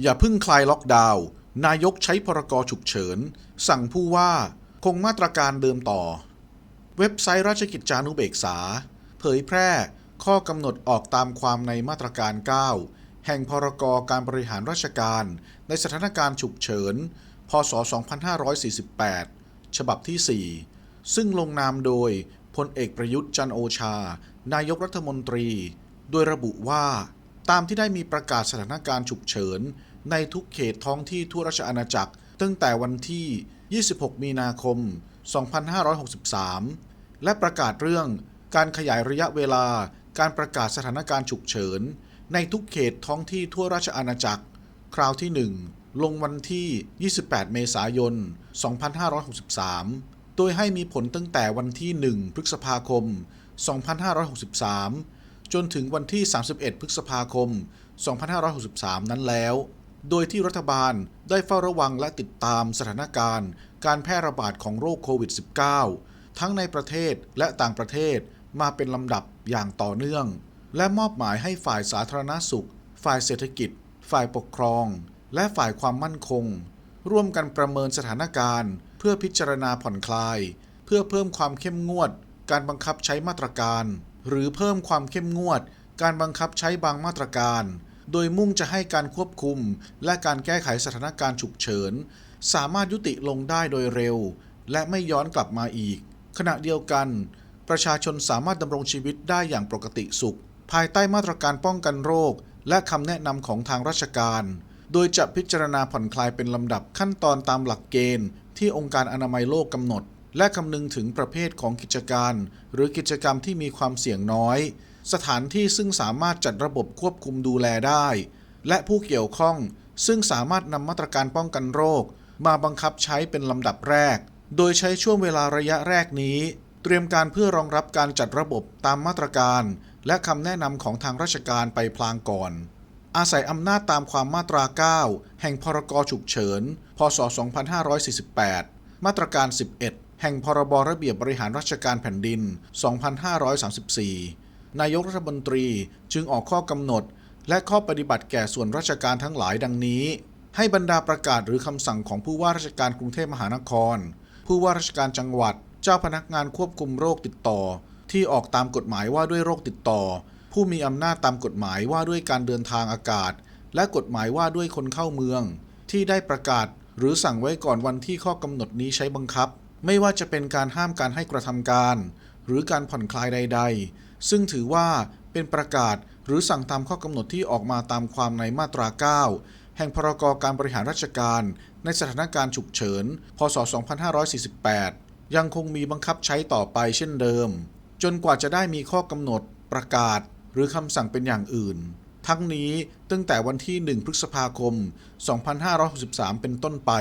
อย่าพึ่งคลายล็อกดาวน์นายกใช้พรกฉุกเฉิน สั่งผู้ว่าคงมาตรการเดิมต่อ เว็บไซต์ราชกิจจานุเบกษา เผยแพร่ข้อกำหนดออกตามความในมาตรการ 9 แห่งพรกการบริหารราชการ ในสถานการณ์ฉุกเฉิน พศ 2548 ฉบับที่ 4 ซึ่งลงนามโดยพลเอกประยุทธ์จันโอชา นายกรัฐมนตรี โดยระบุว่า ตามที่ได้มีประกาศสถานการณ์ฉุกเฉิน ในทุกเขตท้องที่ทั่วราชอาณาจักร ตั้งแต่วันที่ 26 มีนาคม 2563 และประกาศเรื่องการขยายระยะเวลาการประกาศสถานการณ์ฉุกเฉิน ในทุกเขตท้องที่ทั่วราชอาณาจักร คราวที่ 1 ลงวันที่ 28 เมษายน 2563 โดยให้มีผลตั้งแต่วันที่ 1 พฤษภาคม 2563 จนถึงวันที่ 31 พฤษภาคม 2563 นั้นแล้ว โดยที่รัฐบาลได้เฝ้าระวังและติดตามสถานการณ์ การแพร่ระบาดของโรคโควิด -19 ทั้งในประเทศและต่างประเทศมาเป็นลำดับอย่างต่อเนื่อง และมอบหมายให้ฝ่ายสาธารณสุข ฝ่ายเศรษฐกิจ ฝ่ายปกครอง และฝ่ายความมั่นคง ร่วมกันประเมินสถานการณ์ เพื่อพิจารณาผ่อนคลาย เพื่อเพิ่มความเข้มงวด การบังคับใช้มาตรการ หรือเพิ่มความเข้มงวด การบังคับใช้บางมาตรการ โดยมุ่งจะให้การควบคุม และการแก้ไขสถานการณ์ฉุกเฉิน สามารถยุติลงได้โดยเร็ว และไม่ย้อนกลับมาอีก ขณะเดียวกัน ประชาชนสามารถดำรงชีวิตได้อย่างปกติสุข ภายใต้มาตรการป้องกันโรค และคำแนะนำของทางราชการ โดยจะพิจารณาผ่อนคลายเป็นลำดับขั้นตอนตามหลักเกณฑ์ ที่องค์การอนามัยโลกกำหนด และคำนึงถึงประเภทของกิจการ หรือกิจกรรมที่มีความเสี่ยงน้อย สถานที่ซึ่งสามารถจัดระบบควบคุมดูแลได้ และผู้เกี่ยวข้องซึ่งสามารถนำมาตรการป้องกันโรค มาบังคับใช้เป็นลำดับแรก โดยใช้ช่วงเวลาระยะแรกนี้ เตรียมการเพื่อรองรับการจัดระบบตามมาตรการ และคำแนะนำของทางราชการไปพลางก่อน อาศัยอำนาจตามความมาตรา 9 แห่งพรกฉุกเฉิน พศ 2548 มาตรการ 11 แห่งพรบระเบียบบริหารราชการแผ่นดิน 2534 นายกรัฐมนตรีจึงออกข้อกำหนด และข้อปฏิบัติแก่ส่วนราชการทั้งหลายดังนี้ ให้บรรดาประกาศหรือคำสั่งของผู้ว่าราชการกรุงเทพมหานคร ผู้ว่าราชการจังหวัด เจ้าพนักงานควบคุมโรคติดต่อ ที่ออกตามกฎหมายว่าด้วยโรคติดต่อ ผู้มีอำนาจตามกฎหมายว่าด้วยการเดินทางอากาศ และกฎหมายว่าด้วยคนเข้าเมือง ที่ได้ประกาศหรือสั่งไว้ก่อนวันที่ข้อกำหนดนี้ใช้บังคับ ไม่ว่าจะเป็นการห้ามการให้กระทำการ หรือการผ่อนคลายใด ๆ ซึ่งถือว่าเป็นประกาศหรือสั่งตามข้อกำหนดที่ออกมาตามความในมาตรา 9 แห่งพรกการบริหารราชการ ในสถานการณ์ฉุกเฉิน พศ 2548 ยังคงมีบังคับใช้ต่อไปเช่นเดิม จนกว่าจะได้มีข้อกำหนด ประกาศ หรือคำสั่งเป็นอย่างอื่น ทั้งนี้ตั้งแต่วันที่ 1 พฤษภาคม 2563 เป็นต้นไป